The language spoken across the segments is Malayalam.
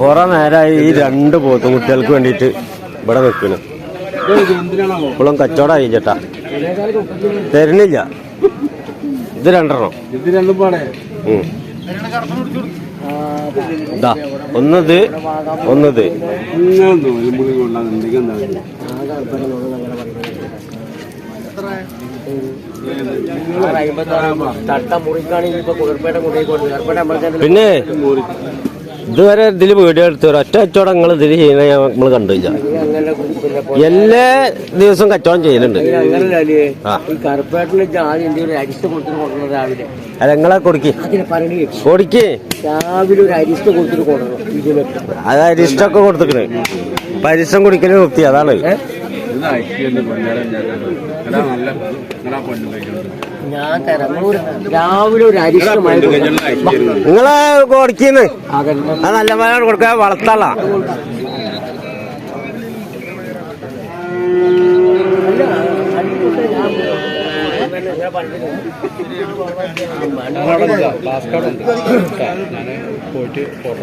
കുറെ നേരമായി ഈ രണ്ട് പോത്തും കുട്ടികൾക്ക് വേണ്ടിയിട്ട് ഇവിടെ നിൽക്കുന്നു. ഇപ്പോഴും കച്ചവടമായി ചേട്ടാ. തരുന്നില്ല. ഇത് രണ്ടെണ്ണം. ഇത് ഒന്നത് ഒന്നത്. പിന്നെ ഇതുവരെ ഇതിൽ വീഡിയോ എടുത്ത് ഒറ്റ കച്ചവടം നിങ്ങൾ ഇതിൽ ചെയ്യുന്ന നമ്മൾ കണ്ടില്ല. എല്ലാ ദിവസവും കച്ചവടം ചെയ്യലുണ്ട്. അല്ല നിങ്ങളെ കൊടുക്കി. കൊടുക്കി. അത് അരിഷ്ടൊക്കെ കൊടുത്തിക്കണ്. പരിസരം കുടിക്കൽ നിർത്തി അതാണ്. നല്ല നിങ്ങളാ പണ്ട് കഴിക്കുന്നത് ഞാൻ തരാം. ഒരു രാവിലെ ഒരു നിങ്ങളെ കൊടുക്കിന്ന്? അത് നല്ല മഴ കൊടുക്കാൻ വളർത്തള. പോയിട്ട് കൊടുക്ക്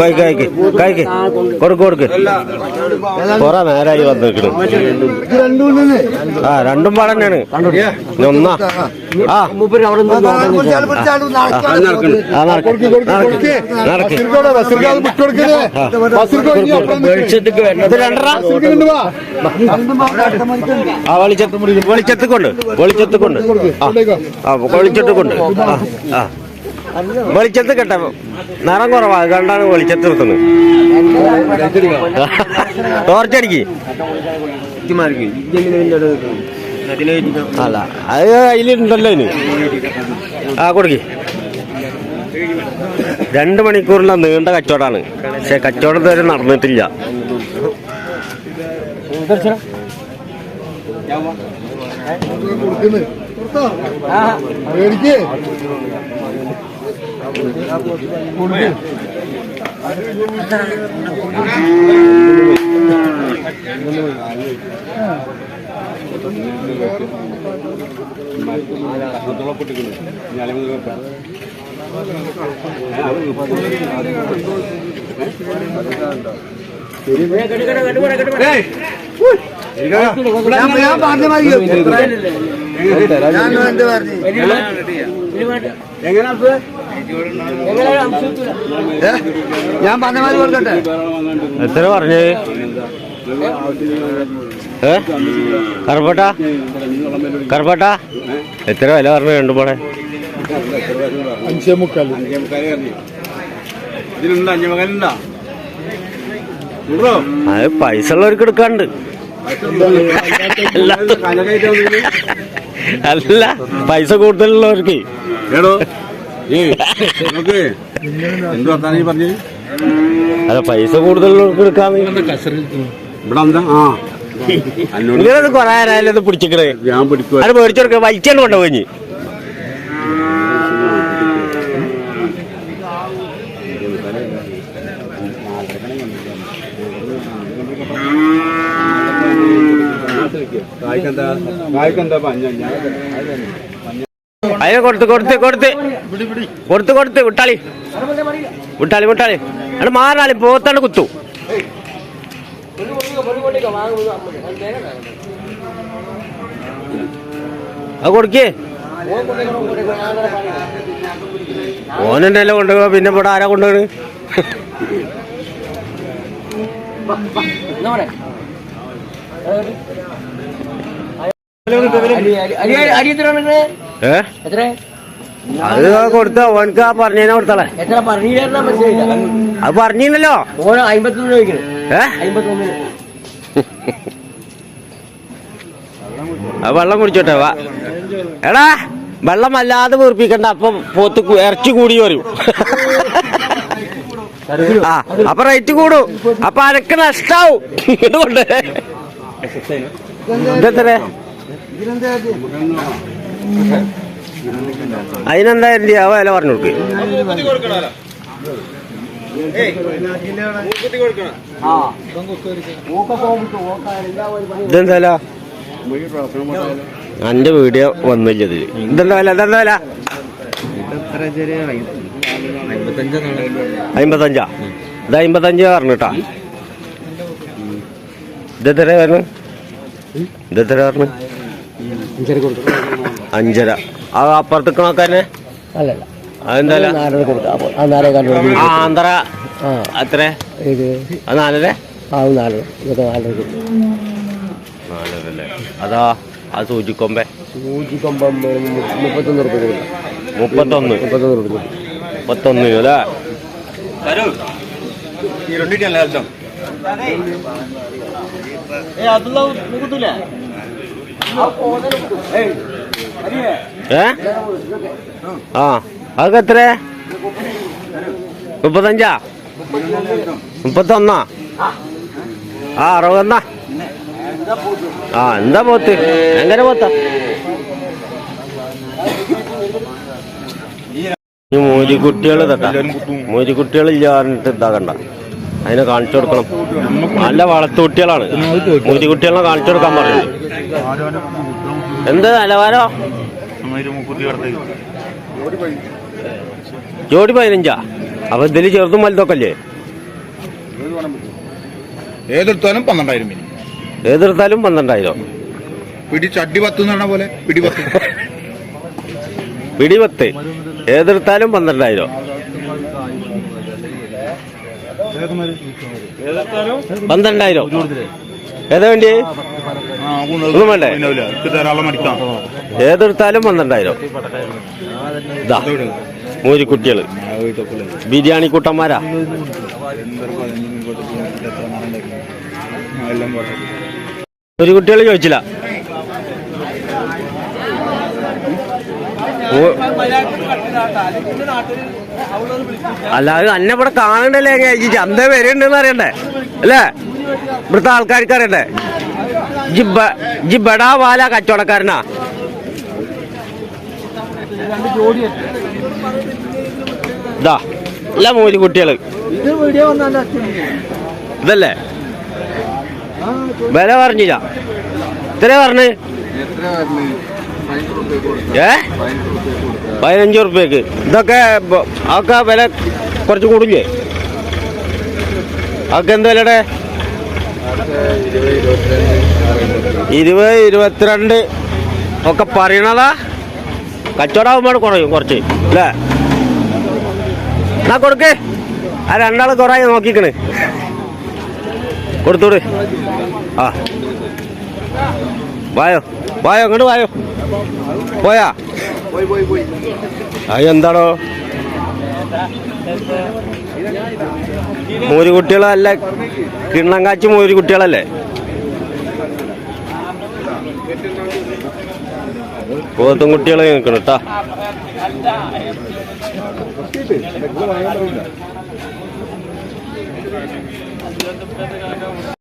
കഴിക്ക് കഴിക്ക് കഴിക്ക് ആ രണ്ടും പാടം തന്നെയാണ്. ഒന്നാ. ആ. വെളിച്ചത്ത് കൊണ്ട് വെളിച്ചത്ത് കൊണ്ട്. ആ വെളിച്ചത്ത് കൊണ്ട്. ആ ആ. വെളിച്ചത്ത് കെട്ട നിറം കുറവാ കണ്ടാണ് വെളിച്ചത്ത് നിർത്തുന്നത് ടോർച്ചടിക്ക് അല്ല അത് അതിലുണ്ടല്ലോ ഇനി ആ കൊടുക്കി രണ്ട് മണിക്കൂറിന്റെ നീണ്ട കച്ചവടമാണ് പക്ഷെ കച്ചവടം ഇതുവരെ നടന്നിട്ടില്ല ഞാൻ പറഞ്ഞ മാതിരി കൊടുക്കട്ടെ? എത്ര പറഞ്ഞേ? ഏ? കറുപ്പട്ട? കറുപ്പട്ട? എത്ര വില പറഞ്ഞു രണ്ടു പോടെ അത് പൈസ ഉള്ളവർക്ക് എടുക്കാണ്ട്. അല്ല. പൈസ കൂടുതലുള്ളവർക്ക്. അല്ല പൈസ കൂടുതൽ എടുക്കാന്ന് നിങ്ങളത് കൊറേ നേരം ഇത് പിടിച്ചിക്കണേ. ഞാൻ പിടിക്കുക അത് മേടിച്ചെടുക്ക വലിച്ചാണ് കൊണ്ടുപോയി കായ്ക്കെന്താ? കായ്ക്കെന്താ? പഞ്ഞ ഞാൻ അതിനെ കൊടുത്ത് കൊടുത്ത് കൊടുത്ത്. കൊടുത്ത് കൊടുത്ത് വിട്ടാളി. വിട്ടാളി വിട്ടാളി. അത് മാറാളി പോത്താണ് കുത്തു. അത് കൊടുക്കേ. ഓനെന്നല്ലേ കൊണ്ടുപോ പിന്നെ ഇവിടെ ആരാ കൊണ്ടുപോണ്? അരി പറയാ അത് കൊടുത്ത ഓനക്ക് ആ പറഞ്ഞതിനെ കൊടുത്തളെ അത് പറഞ്ഞില്ലല്ലോ. ആ വെള്ളം കുടിച്ചോട്ടെ വാ. എടാ വെള്ളം വല്ലാതെ വീർപ്പിക്കണ്ട അപ്പം പോത്ത് ഇറച്ചി കൂടി വരും. ആ അപ്പൊ റേറ്റ് കൂടും. അപ്പൊ അനക്ക് നഷ്ടാവും. ഇതുകൊണ്ട് ഇതെത്ര അതിനെന്താ എന്ത് ആ വില പറഞ്ഞു കൊടുക്ക്. എന്റെ വീഡിയോ വന്നില്ല ഇതിൽ. ഇതെന്താ വില? ഇതെന്താ വില? അമ്പത്തഞ്ചാ? ഇത് അമ്പത്തഞ്ച് പറഞ്ഞിട്ടാ ഇതെത്ര പറഞ്ഞു ഇതെത്ര പറഞ്ഞു അഞ്ചര. ആ അപ്പുറത്തേക്ക് നോക്കാനെ അല്ലല്ല. അതെന്താ വില? നാലര കൊടുക്കാം അപ്പോൾ ആ നാലേ കാലം ആ ആന്ധ്ര ആ. അത്ര ഇത് അത് നാലര? ആ നാലര. ഇതൊക്കെ നാലര കൊടുക്കും നാലരല്ലേ. അതാ ആ സൂചിക്കൊമ്പെ. സൂചിക്കൊമ്പം മുപ്പത്തൊന്ന് റുപ്യ കൊടുക്കാം. മുപ്പത്തൊന്ന്. മുപ്പത്തൊന്ന് റുപ്യ മുപ്പത്തൊന്ന് അല്ലേ? ഏ എത്ര മുപ്പത്തഞ്ചാ? മുപ്പത്തൊന്നാ? ആ അറുപതെന്നാ ആ എന്താ പോത്ത്? എങ്ങനെ പോത്ത? ഈ മോരിക്കുട്ടികൾ തട്ടാ കുട്ടികൾ ഇല്ലാറിട്ട് ഇതാകണ്ട അതിനെ കാണിച്ചു കൊടുക്കണം. നല്ല വളർത്തുകുട്ടികളാണ് കുട്ടികളെ കാണിച്ചു കൊടുക്കാൻ പറയുന്നത് എന്ത് നിലവാരോ? ജോഡി പതിനഞ്ചാ? അപ്പൊ ഇതിൽ ചെറുതും വലുതൊക്കെ അല്ലേ ഏതെടുത്താലും പന്ത്രണ്ടായിരം ഏതെടുത്താലും പന്ത്രണ്ടായിരം. പിടി ചട്ടി പത്ത് പോലെ? പിടി പോലെ പിടി പത്ത്. ഏതെടുത്താലും പന്ത്രണ്ടായിരം. പന്ത്രണ്ടായിരം. ഏതാ വേണ്ടി? ഒന്നും വേണ്ടേ? ഏതെടുത്താലും പന്ത്രണ്ടായിരം. ഇതാ മൂരിക്കുട്ടികൾ ബിരിയാണി കൂട്ടന്മാരാ. ഒരു കുട്ടികൾ ചോദിച്ചില്ല അല്ലാതെ അന്നെ ഇവിടെ കാണണ്ടല്ലേ? ഈ ചന്ത വരുന്നുണ്ടെന്ന് അറിയണ്ടേ? അല്ലേ? ഇവിടുത്തെ ആൾക്കാർക്ക് അറിയണ്ടേ? ജി ബ- ജി ബടാ വാല കച്ചവടക്കാരനാ. ഇതാ അല്ല മൂലി കുട്ടികൾ. ഇതല്ലേ? വില പറഞ്ഞില്ല. ഇത്രേ പറഞ്ഞ്? ഏ? പതിനഞ്ച് ഉറുപ്പ്യക്ക് ഇതൊക്കെ അതൊക്കെ വില കുറച്ച് കൂടില്ലേ? അതൊക്കെ എന്ത് വിലയുടെ ഇരുപത് ഇരുപത്തിരണ്ട് ഒക്കെ പറയണതാ? കച്ചവടമാകുമ്പോൾ കുറയും കുറച്ച് അല്ലേ? എന്നാ കൊടുക്ക്. ആ രണ്ടാൾ കുറേ നോക്കിക്കണ്. കൊടുത്തോട്. ആ. വായോ വായോ അങ്ങോട്ട് വായോ. പോയാ? അത് എന്താണോ? മൂരി കുട്ടികളല്ല കിണ്ണം കാച്ചി മൂരി കുട്ടികളല്ലേ പോത്തും കുട്ടികളെ നിൽക്കണം കേട്ടാ